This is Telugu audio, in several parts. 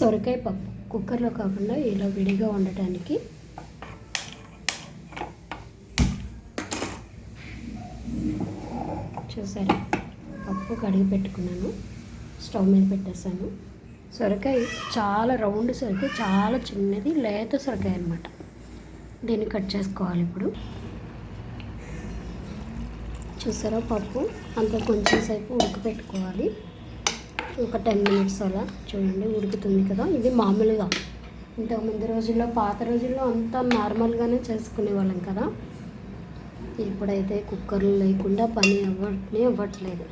సొరకాయ పప్పు. కుక్కర్లో కాకుండా ఇలా విడిగా ఉండటానికి చూసారా? పప్పు కడిగి పెట్టుకున్నాను. స్టవ్ మీద పెట్టేసాను సొరకాయ చాలా రౌండ్ సొరకాయ చాలా చిన్నది లేత సొరకాయ అనమాట దీన్ని కట్ చేసుకోవాలి ఇప్పుడు. చూసారా పప్పు? అంత కొంచెం సేపు ఉడకపెట్టుకోవాలి. ఒక టెన్ మినిట్స్ అలా చూడండి ఉడుకుతుంది కదా. ఇది మామూలుగా. ఇంతకు ముందు రోజుల్లో పాత రోజుల్లో అంతా నార్మల్గానే చేసుకునే వాళ్ళం కదా. ఇప్పుడైతే కుక్కర్లు లేకుండా పని అవ్వని అవ్వట్లేదు.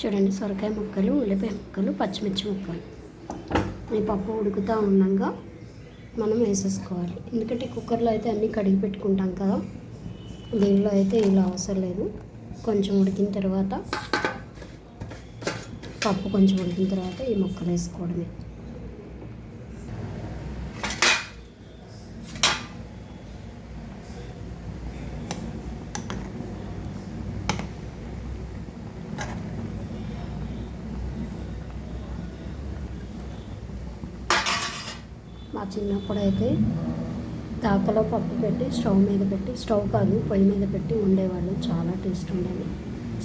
చూడండి సొరకాయ ముక్కలు ఉల్లిపాయ ముక్కలు పచ్చిమిర్చి ముక్కలు. ఈ పప్పు ఉడుకుతూ ఉండగా మనం వేసేసుకోవాలి. ఎందుకంటే కుక్కర్లో అయితే అన్నీ కడిగి పెట్టుకుంటాం కదా. దీనిలో అయితే ఇలా అవసరం లేదు. కొంచెం ఉడికిన తర్వాత పప్పు కొంచెం ఉడికిన తర్వాత ఈ ముక్కలు వేసుకోవడమే. మా చిన్నప్పుడు అయితే తాకలో పప్పు పెట్టి స్టవ్ మీద పెట్టి స్టవ్ కాదు పొయ్యి మీద పెట్టి ఉండేవాళ్ళు చాలా టేస్ట్ ఉండేది.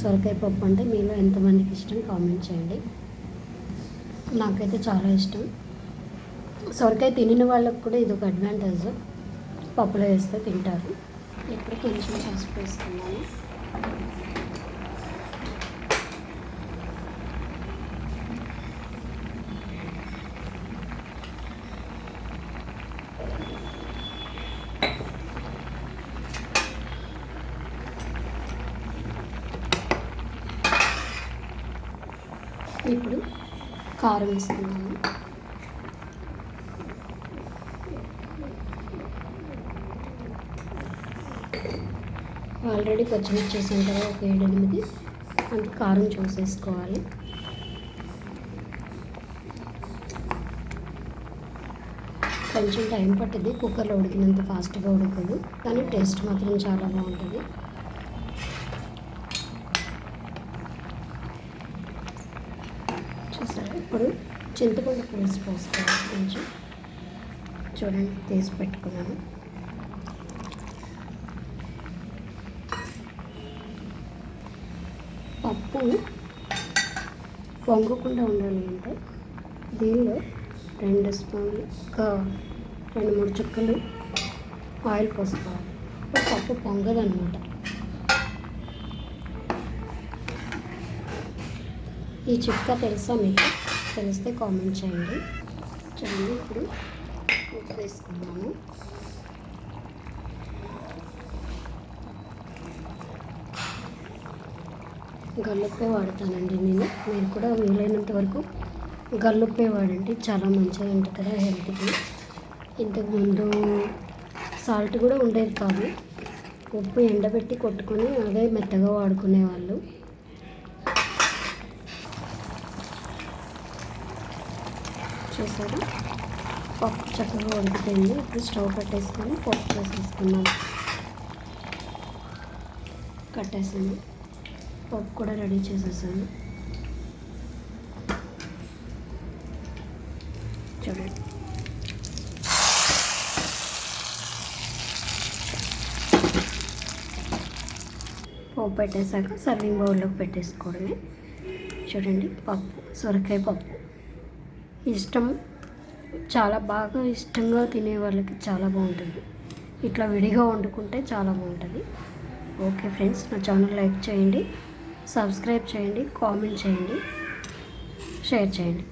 సొరకాయ పప్పు అంటే మీలో ఎంతమందికి ఇష్టం కామెంట్ చేయండి. నాకైతే చాలా ఇష్టం. సొరకాయ తినిన వాళ్ళకు కూడా ఇది ఒక అడ్వాంటేజ్. పప్పులో వేస్తే తింటారు. ఇప్పుడు కొంచెం పసుపు వేసుకున్నాను ఇప్పుడు కారం వేసుకున్నాను ఆల్రెడీ పచ్చిమిర్చి చేసాను కదా ఒక ఏడు ఎనిమిది అంత కారం చూసేసుకోవాలి కొంచెం టైం పట్టింది కుక్కర్లో ఉడికినంత ఫాస్ట్గా ఉడకదు. కానీ టేస్ట్ మాత్రం చాలా బాగుంటుంది చూసారా ఇప్పుడు చింతపండు పులుసు పోసుకోవాలి కొంచెం చూడండి తీసి పెట్టుకున్నాను. పప్పు పొంగకుండా ఉండాలి అంటే దీనిలో రెండు స్పూన్లు ఒక రెండు మూడు చుక్కలు ఆయిల్ పోసుకోవాలి. పప్పు పొంగదనమాట ఈ చిక్క తెలుసా మీకు? తెలిస్తే కామెంట్ చేయండి. చూడండి ఇప్పుడు ఉప్పు వేసుకున్నాము గల్లుప్పే వాడతానండి నేను. మీరు కూడా వీలైనంత వరకు గల్లుప్పే వాడండి. చాలా మంచిగా ఉంటుంది కదా హెల్త్కి. ఇంతకుముందు సాల్ట్ కూడా ఉండేది కాదు. ఉప్పు ఎండబెట్టి కొట్టుకొని అదే మెత్తగా వాడుకునేవాళ్ళు. చూసారా? పప్పు చక్కగా వండుతుంది ఇప్పుడు స్టవ్ కట్టేసుకొని పప్పు వేసేసుకున్నాం కట్టేసాను. పప్పు కూడా రెడీ చేసేసాను. చూడండి. పప్పు పెట్టేశాక సర్వింగ్ బౌల్లోకి పెట్టేసుకోవడమే. చూడండి పప్పు సొరకాయ పప్పు. ఇష్టం. చాలా బాగా ఇష్టంగా తినే వాళ్ళకి చాలా బాగుంటుంది. ఇట్లా విడిగా వండుకుంటే చాలా బాగుంటుంది. ఓకే ఫ్రెండ్స్ నా ఛానల్ లైక్ చేయండి సబ్స్క్రైబ్ చేయండి కామెంట్ చేయండి షేర్ చేయండి.